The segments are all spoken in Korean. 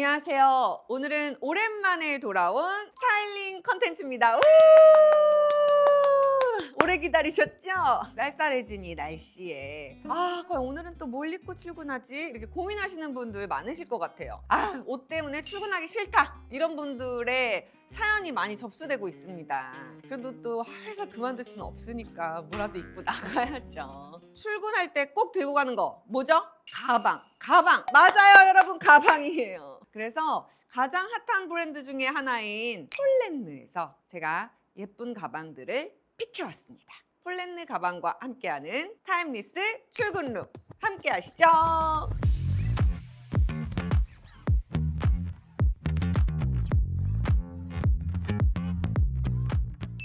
안녕하세요. 오늘은 오랜만에 돌아온 스타일링 컨텐츠입니다. 우! 오래 기다리셨죠? 쌀쌀해진 이 날씨에 아 과연 오늘은 또 뭘 입고 출근하지? 이렇게 고민하시는 분들 많으실 것 같아요. 아 옷 때문에 출근하기 싫다 이런 분들의 사연이 많이 접수되고 있습니다. 그래도 또 회사 그만둘 수는 없으니까 뭐라도 입고 나가야죠. 출근할 때 꼭 들고 가는 거 뭐죠? 가방. 가방. 맞아요, 여러분. 가방이에요. 그래서 가장 핫한 브랜드 중에 하나인 폴렌느에서 제가 예쁜 가방들을 픽해왔습니다. 폴렌느 가방과 함께하는 타임리스 출근 룩 함께 하시죠.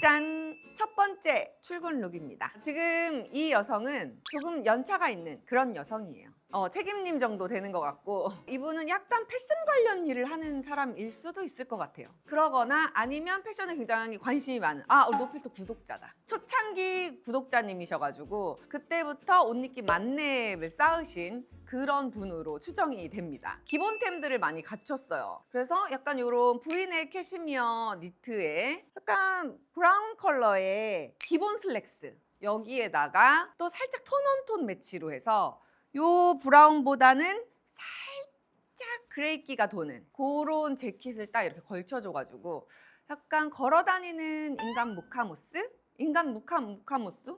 짠! 첫 번째 출근 룩입니다. 지금 이 여성은 조금 연차가 있는 그런 여성이에요. 어, 책임님 정도 되는 것 같고 이분은 약간 패션 관련 일을 하는 사람일 수도 있을 것 같아요. 그러거나 아니면 패션에 굉장히 관심이 많은 아 우리 노필터 구독자다. 초창기 구독자님이셔가지고 그때부터 옷 입기 만렙을 쌓으신 그런 분으로 추정이 됩니다. 기본템들을 많이 갖췄어요. 그래서 약간 이런 V넥 캐시미어 니트에 약간 브라운 컬러의 기본 슬랙스 여기에다가 또 살짝 톤온톤 매치로 해서 요 브라운보다는 살짝 그레이기가 도는 그런 재킷을 딱 이렇게 걸쳐줘가지고 약간 걸어다니는 인간 무카무스? 인간 무카 무카무스?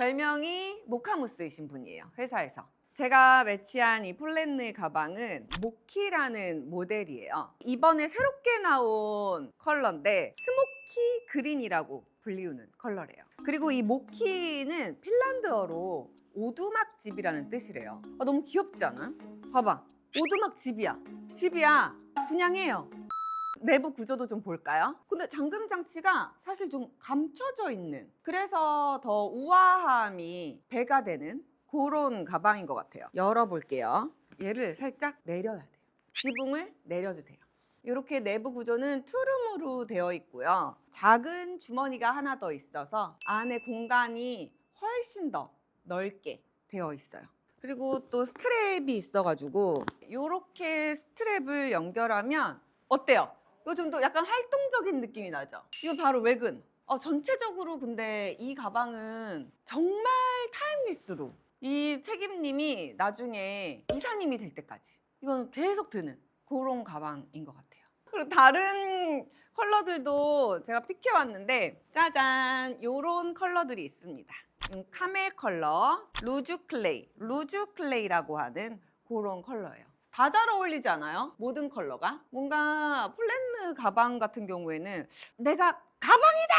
별명이 모카무스이신 분이에요 회사에서 제가 매치한 이 폴렌느 가방은 모키라는 모델이에요 이번에 새롭게 나온 컬러인데 스모키 그린이라고 불리우는 컬러래요 그리고 이 모키는 핀란드어로 오두막 집이라는 뜻이래요 아, 너무 귀엽지 않아? 봐봐 오두막 집이야 집이야 분양해요 내부 구조도 좀 볼까요? 근데 잠금 장치가 사실 좀 감춰져 있는 그래서 더 우아함이 배가 되는 그런 가방인 것 같아요. 열어볼게요. 얘를 살짝 내려야 돼요. 지붕을 내려주세요. 이렇게 내부 구조는 투룸으로 되어 있고요. 작은 주머니가 하나 더 있어서 안에 공간이 훨씬 더 넓게 되어 있어요. 그리고 또 스트랩이 있어가지고 이렇게 스트랩을 연결하면 어때요? 요즘 또 약간 활동적인 느낌이 나죠? 이거 바로 외근. 어, 전체적으로 근데 이 가방은 정말 타임리스로 이 책임님이 나중에 이사님이 될 때까지 이건 계속 드는 그런 가방인 것 같아요. 그리고 다른 컬러들도 제가 픽해왔는데 짜잔 요런 컬러들이 있습니다. 이건 카멜 컬러, 루즈 클레이, 루즈 클레이라고 하는 그런 컬러예요. 다 잘 어울리지 않아요? 모든 컬러가? 뭔가 폴렌느 가방 같은 경우에는 내가 가방이다!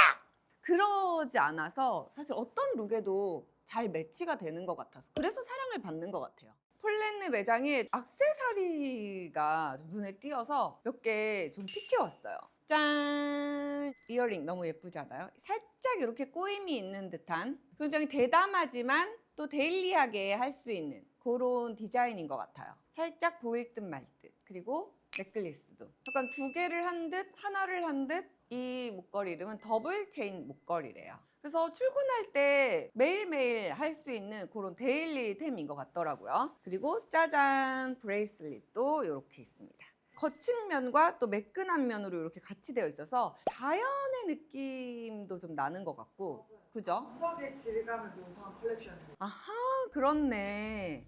그러지 않아서 사실 어떤 룩에도 잘 매치가 되는 것 같아서 그래서 사랑을 받는 것 같아요. 폴렌느 매장에 악세사리가 좀 눈에 띄어서 몇 개좀 픽해왔어요. 짠! 이어링 너무 예쁘지 않아요? 살짝 이렇게 꼬임이 있는 듯한 굉장히 대담하지만 또 데일리하게 할 수 있는 그런 디자인인 것 같아요. 살짝 보일 듯 말 듯. 그리고 넥클리스도 약간 두 개를 한 듯, 하나를 한 듯. 이 목걸이 이름은 더블 체인 목걸이래요. 그래서 출근할 때 매일매일 할 수 있는 그런 데일리템인 것 같더라고요. 그리고 짜잔 브레이슬릿도 이렇게 있습니다. 거친 면과 또 매끈한 면으로 이렇게 같이 되어 있어서 자연의 느낌도 좀 나는 것 같고 그죠? 구석의 질감을 묘사한 컬렉션이에요. 아하 그렇네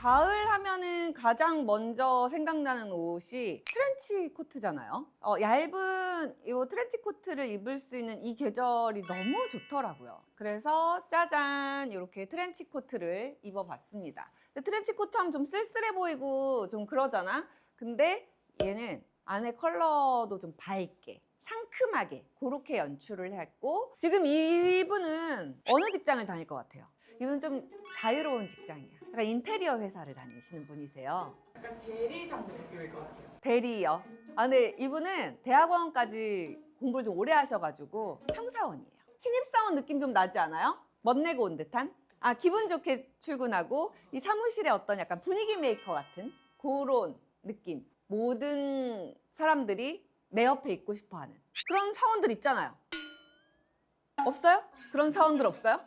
가을 하면은 가장 먼저 생각나는 옷이 트렌치 코트잖아요. 어, 얇은 이 트렌치 코트를 입을 수 있는 이 계절이 너무 좋더라고요. 그래서 짜잔 이렇게 트렌치 코트를 입어봤습니다. 트렌치 코트 하면 좀 쓸쓸해 보이고 좀 그러잖아. 근데 얘는 안에 컬러도 좀 밝게 상큼하게 그렇게 연출을 했고 지금 이분은 어느 직장을 다닐 것 같아요? 이분 좀 자유로운 직장이야. 약간 인테리어 회사를 다니시는 분이세요. 약간 대리점 느낌일 것 같아요. 대리요. 아, 근데 이분은 대학원까지 공부를 좀 오래 하셔가지고 평사원이에요. 신입사원 느낌 좀 나지 않아요? 멋내고 온 듯한? 아, 기분 좋게 출근하고 이 사무실의 어떤 약간 분위기 메이커 같은 그런 느낌. 모든 사람들이 내 옆에 있고 싶어 하는 그런 사원들 있잖아요. 없어요? 그런 사원들 없어요?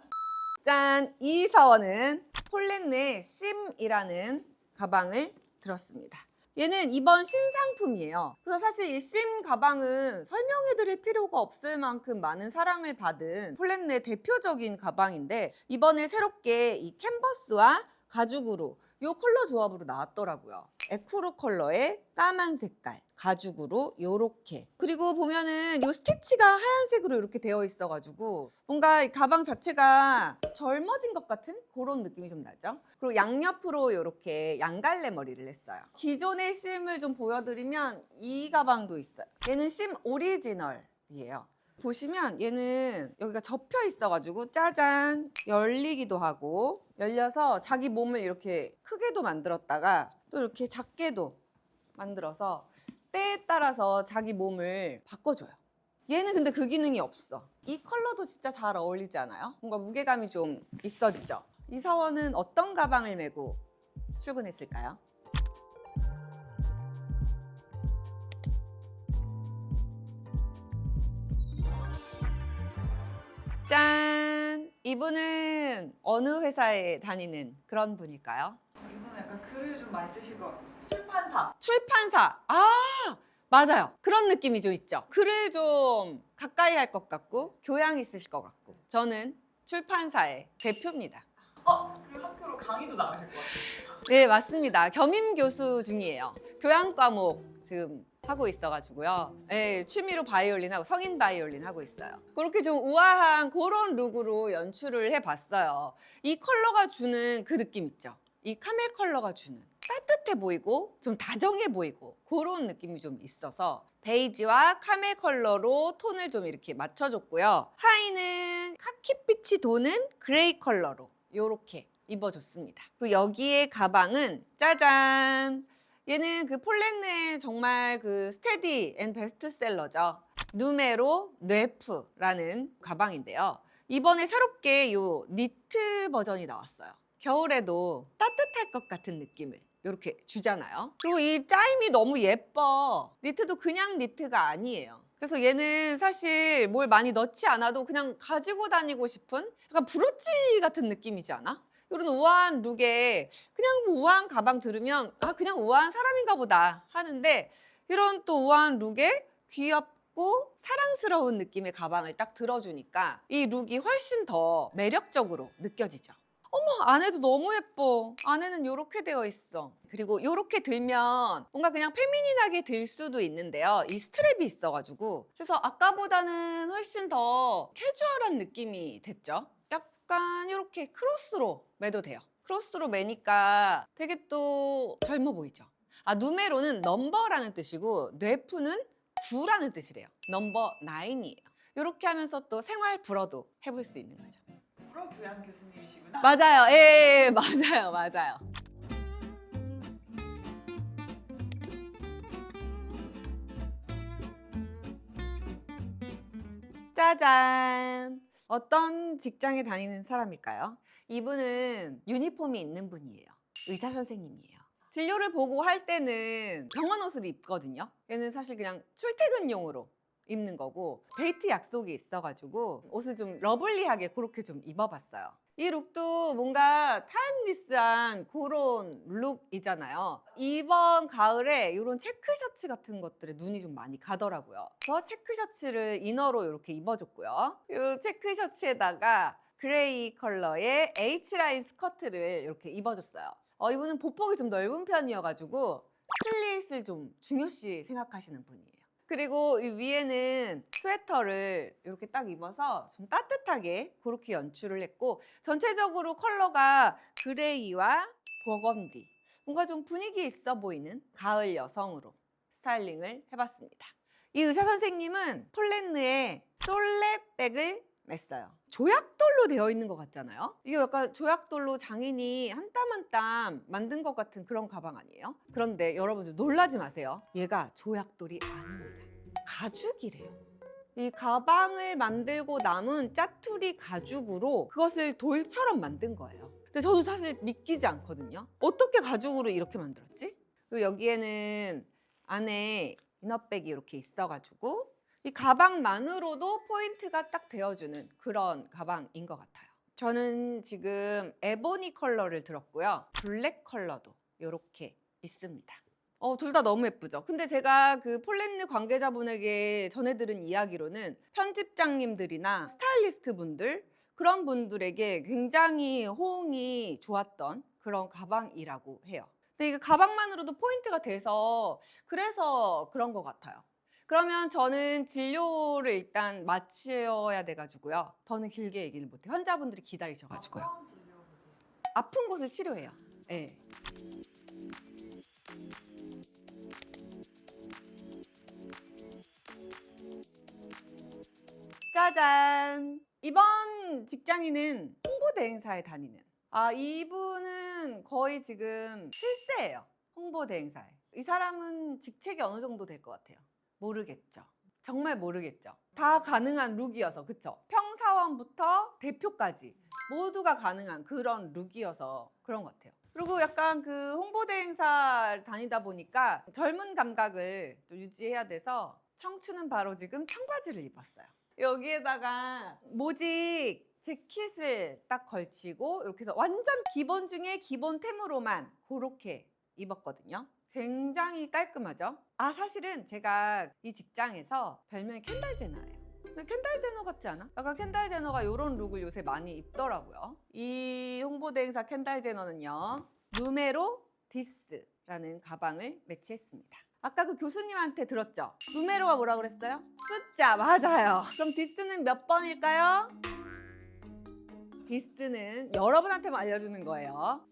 짠! 이 사원은 폴렌의 심이라는 가방을 들었습니다. 얘는 이번 신상품이에요. 그래서 사실 이 심 가방은 설명해드릴 필요가 없을 만큼 많은 사랑을 받은 폴렌의 대표적인 가방인데 이번에 새롭게 이 캔버스와 가죽으로 이 컬러 조합으로 나왔더라고요. 에쿠르 컬러의 까만 색깔, 가죽으로 요렇게. 그리고 보면은 이 스티치가 하얀색으로 이렇게 되어 있어가지고 뭔가 이 가방 자체가 젊어진 것 같은 그런 느낌이 좀 나죠. 그리고 양옆으로 이렇게 양갈래 머리를 했어요. 기존의 심을 좀 보여드리면 이 가방도 있어요. 얘는 심 오리지널 이에요. 보시면 얘는 여기가 접혀 있어가지고 짜잔 열리기도 하고 열려서 자기 몸을 이렇게 크게도 만들었다가 또 이렇게 작게도 만들어서 때에 따라서 자기 몸을 바꿔줘요. 얘는 근데 그 기능이 없어. 이 컬러도 진짜 잘 어울리지 않아요? 뭔가 무게감이 좀 있어지죠. 이 사원은 어떤 가방을 메고 출근했을까요? 짠! 이분은 어느 회사에 다니는 그런 분일까요? 이분은 약간 글을 좀 많이 쓰실 것 같아요. 출판사. 출판사. 아, 맞아요. 그런 느낌이 좀 있죠. 글을 좀 가까이 할 것 같고 교양 있으실 것 같고. 저는 출판사의 대표입니다. 어, 그 학교로 강의도 나가실 것 같아요. 네, 맞습니다. 겸임 교수 중이에요. 교양 과목 지금 하고 있어가지고요. 네, 취미로 바이올린 하고 성인 바이올린 하고 있어요. 그렇게 좀 우아한 그런 룩으로 연출을 해봤어요. 이 컬러가 주는 그 느낌 있죠. 이 카멜 컬러가 주는 따뜻해 보이고 좀 다정해 보이고 그런 느낌이 좀 있어서 베이지와 카멜 컬러로 톤을 좀 이렇게 맞춰줬고요. 하의는 카키빛이 도는 그레이 컬러로 이렇게 입어줬습니다. 그리고 여기에 가방은 짜잔! 얘는 그 폴렌의 정말 그 스테디 앤 베스트셀러죠. 누메로 뇌프라는 가방인데요. 이번에 새롭게 요 니트 버전이 나왔어요. 겨울에도 따뜻할 것 같은 느낌을 이렇게 주잖아요. 그리고 이 짜임이 너무 예뻐. 니트도 그냥 니트가 아니에요. 그래서 얘는 사실 뭘 많이 넣지 않아도 그냥 가지고 다니고 싶은 약간 브로치 같은 느낌이지 않아? 이런 우아한 룩에 그냥 뭐 우아한 가방 들으면 아 그냥 우아한 사람인가 보다 하는데 이런 또 우아한 룩에 귀엽고 사랑스러운 느낌의 가방을 딱 들어주니까 이 룩이 훨씬 더 매력적으로 느껴지죠. 어머 안에도 너무 예뻐. 안에는 이렇게 되어 있어. 그리고 이렇게 들면 뭔가 그냥 페미닌하게 들 수도 있는데요. 이 스트랩이 있어가지고 그래서 아까보다는 훨씬 더 캐주얼한 느낌이 됐죠. 약간 이렇게 크로스로 매도 돼요. 크로스로 매니까 되게 또 젊어 보이죠. 아 누메로는 넘버라는 뜻이고 뇌프는 9라는 뜻이래요. 넘버 9이에요. 이렇게 하면서 또 생활 불어도 해볼 수 있는 거죠. 불어 교양 교수님이시구나. 맞아요. 예, 예, 예, 맞아요. 맞아요. 짜잔. 어떤 직장에 다니는 사람일까요? 이분은 유니폼이 있는 분이에요. 의사 선생님이에요. 진료를 보고 할 때는 병원 옷을 입거든요. 얘는 사실 그냥 출퇴근용으로 입는 거고 데이트 약속이 있어가지고 옷을 좀 러블리하게 그렇게 좀 입어봤어요. 이 룩도 뭔가 타임리스한 그런 룩이잖아요. 이번 가을에 이런 체크 셔츠 같은 것들에 눈이 좀 많이 가더라고요. 저 체크 셔츠를 이너로 이렇게 입어줬고요. 이 체크 셔츠에다가 그레이 컬러의 H라인 스커트를 이렇게 입어줬어요. 어, 이분은 보폭이 좀 넓은 편이어가지고 슬릿을 좀 중요시 생각하시는 분이에요. 그리고 이 위에는 스웨터를 이렇게 딱 입어서 좀 따뜻하게 그렇게 연출을 했고 전체적으로 컬러가 그레이와 버건디 뭔가 좀 분위기 있어 보이는 가을 여성으로 스타일링을 해봤습니다. 이 의사 선생님은 폴렌느의 솔레백을 맸어요. 조약돌로 되어 있는 것 같잖아요. 이게 약간 조약돌로 장인이 한 땀 한 땀 만든 것 같은 그런 가방 아니에요? 그런데 여러분들 놀라지 마세요. 얘가 조약돌이 아닙니다. 가죽이래요. 이 가방을 만들고 남은 짜투리 가죽으로 그것을 돌처럼 만든 거예요. 근데 저도 사실 믿기지 않거든요. 어떻게 가죽으로 이렇게 만들었지? 그리고 여기에는 안에 이너백이 이렇게 있어가지고 이 가방만으로도 포인트가 딱 되어주는 그런 가방인 것 같아요. 저는 지금 에보니 컬러를 들었고요. 블랙 컬러도 이렇게 있습니다. 어, 둘 다 너무 예쁘죠? 근데 제가 그 폴렌느 관계자분에게 전해 들은 이야기로는 편집장님들이나 스타일리스트 분들, 그런 분들에게 굉장히 호응이 좋았던 그런 가방이라고 해요. 근데 이게 가방만으로도 포인트가 돼서 그래서 그런 것 같아요. 그러면 저는 진료를 일단 마쳐야 돼가지고요. 더는 길게 얘기를 못해요. 환자분들이 기다리셔가지고요. 아픈 곳을 치료해요. 예. 짜잔! 이번 직장인은 홍보 대 행사에 다니는. 아, 이분은 거의 지금 실세예요. 홍보 대 행사에. 이 사람은 직책이 어느 정도 될 것 같아요. 모르겠죠. 정말 모르겠죠. 다 가능한 룩이어서, 그쵸? 평사원부터 대표까지 모두가 가능한 그런 룩이어서 그런 것 같아요. 그리고 약간 그 홍보대 행사 다니다 보니까 젊은 감각을 또 유지해야 돼서 청춘은 바로 지금 청바지를 입었어요. 여기에다가 모직 재킷을 딱 걸치고 이렇게 해서 완전 기본 중에 기본템으로만 그렇게 입었거든요. 굉장히 깔끔하죠? 아, 사실은 제가 이 직장에서 별명이 켄달 제너예요. 근데 켄달 제너 같지 않아? 약간 켄달 제너가 이런 룩을 요새 많이 입더라고요. 이 홍보대 행사 켄달 제너는요. 누메로 디스라는 가방을 매치했습니다. 아까 그 교수님한테 들었죠? 누메로가 뭐라 그랬어요? 숫자 맞아요. 그럼 디스는 몇 번일까요? 디스는 여러분한테만 알려주는 거예요.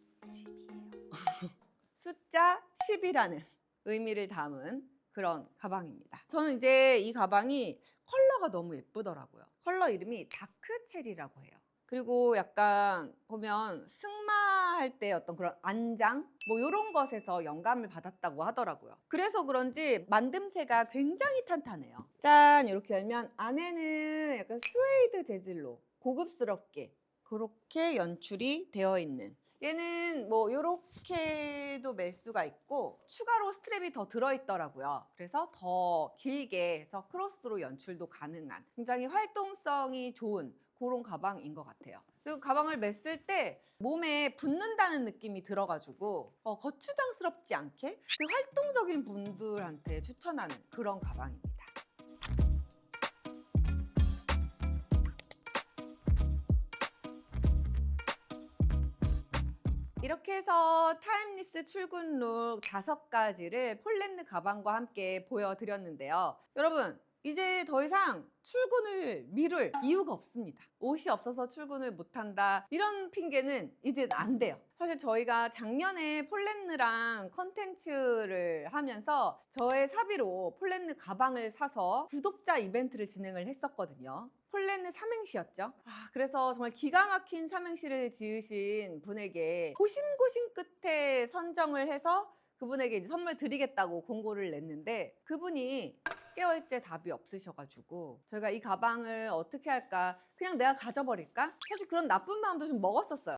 10이에요. 숫자 10이라는 의미를 담은 그런 가방입니다. 저는 이제 이 가방이 컬러가 너무 예쁘더라고요. 컬러 이름이 다크 체리라고 해요. 그리고 약간 보면 승마할 때 어떤 그런 안장 뭐 이런 것에서 영감을 받았다고 하더라고요. 그래서 그런지 만듦새가 굉장히 탄탄해요. 짠 이렇게 열면 안에는 약간 스웨이드 재질로 고급스럽게 그렇게 연출이 되어 있는 얘는 뭐 이렇게도 멜 수가 있고 추가로 스트랩이 더 들어있더라고요. 그래서 더 길게 해서 크로스로 연출도 가능한 굉장히 활동성이 좋은 그런 가방인 것 같아요. 그리고 가방을 맸을 때 몸에 붙는다는 느낌이 들어가지고 어, 거추장스럽지 않게 그 활동적인 분들한테 추천하는 그런 가방입니다. 이렇게 해서 타임리스 출근 룩 다섯 가지를 폴렌느 가방과 함께 보여드렸는데요. 여러분, 이제 더 이상 출근을 미룰 이유가 없습니다. 옷이 없어서 출근을 못한다. 이런 핑계는 이제 안 돼요. 사실 저희가 작년에 폴렌느랑 컨텐츠를 하면서 저의 사비로 폴렌느 가방을 사서 구독자 이벤트를 진행을 했었거든요. 폴렌느 삼행시였죠. 아, 그래서 정말 기가 막힌 삼행시를 지으신 분에게 고심고심 끝에 선정을 해서 그분에게 이제 선물 드리겠다고 공고를 냈는데 그분이 10개월째 답이 없으셔가지고 저희가 이 가방을 어떻게 할까 그냥 내가 가져버릴까 사실 그런 나쁜 마음도 좀 먹었었어요.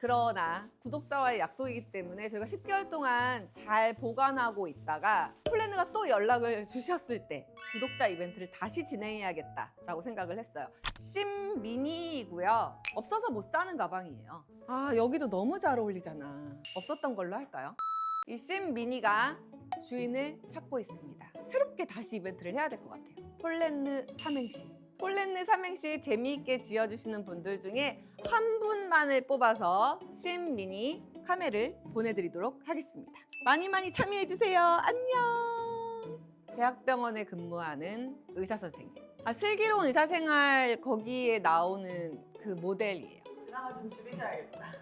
그러나 구독자와의 약속이기 때문에 저희가 10개월 동안 잘 보관하고 있다가 폴렌느가 또 연락을 주셨을 때 구독자 이벤트를 다시 진행해야겠다라고 생각을 했어요. 심 미니이고요. 없어서 못 사는 가방이에요. 아 여기도 너무 잘 어울리잖아. 없었던 걸로 할까요? 이 심 미니가 주인을 찾고 있습니다. 새롭게 다시 이벤트를 해야 될 것 같아요. 폴렌느 삼행시. 폴렌느 삼행시 재미있게 지어주시는 분들 중에 한 분만을 뽑아서 심 미니 카메를 보내드리도록 하겠습니다. 많이 많이 참여해주세요. 안녕. 대학병원에 근무하는 의사 선생님. 아 슬기로운 의사생활 거기에 나오는 그 모델이에요. 드라마 좀 줄이셔야겠다.